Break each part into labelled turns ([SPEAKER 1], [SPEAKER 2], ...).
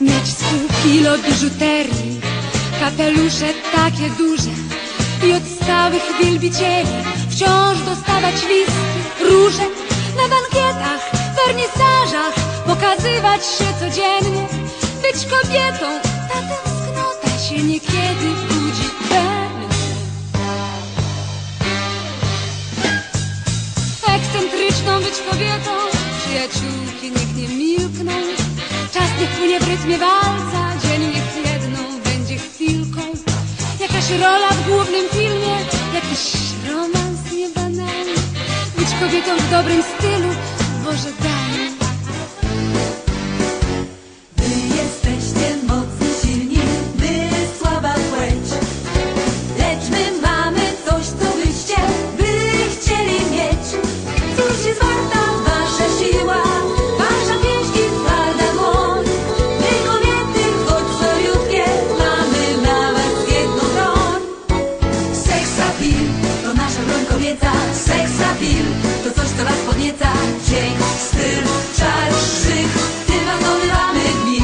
[SPEAKER 1] Mieć z pół kilo biżuterii. Kapelusze takie duże I od stałych wielbicieli Wciąż dostawać listy Róże na bankietach Wernisażach Pokazywać się codziennie. Być kobietą Ta tęsknota się niekiedy budzi we Ekscentryczną być kobietą Przyjaciółki niech nie milkną czas niech płynie w rytmie walca, dzień niech jedną będzie chwilką, jakaś rola w głównym filmie, jakiś romans niebanalny, być kobietą w dobrym stylu, Boże daj
[SPEAKER 2] Seksapil to nasza broń kobieca, seksapil to coś, co was podnieca. Dzień, styl, czar, szyk, tym wam dolewamy dni.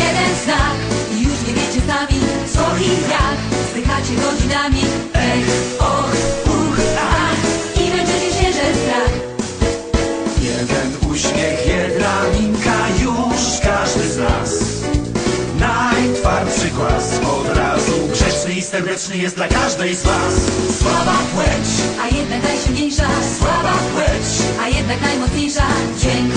[SPEAKER 2] Jeden znak. I już nie wiecie sami co i jak. Zdychacie godzinami. Ech, och, uch, ach I męczycie się, że strach.
[SPEAKER 3] Jeden uśmiech, jedna minka, już każdy z nas. Najtwardszy głaz i serdeczny jest dla każdej z was. Słaba płeć,
[SPEAKER 2] A jednak najsilniejsza. Słaba płeć! A jednak najmocniejsza. Dźwięk,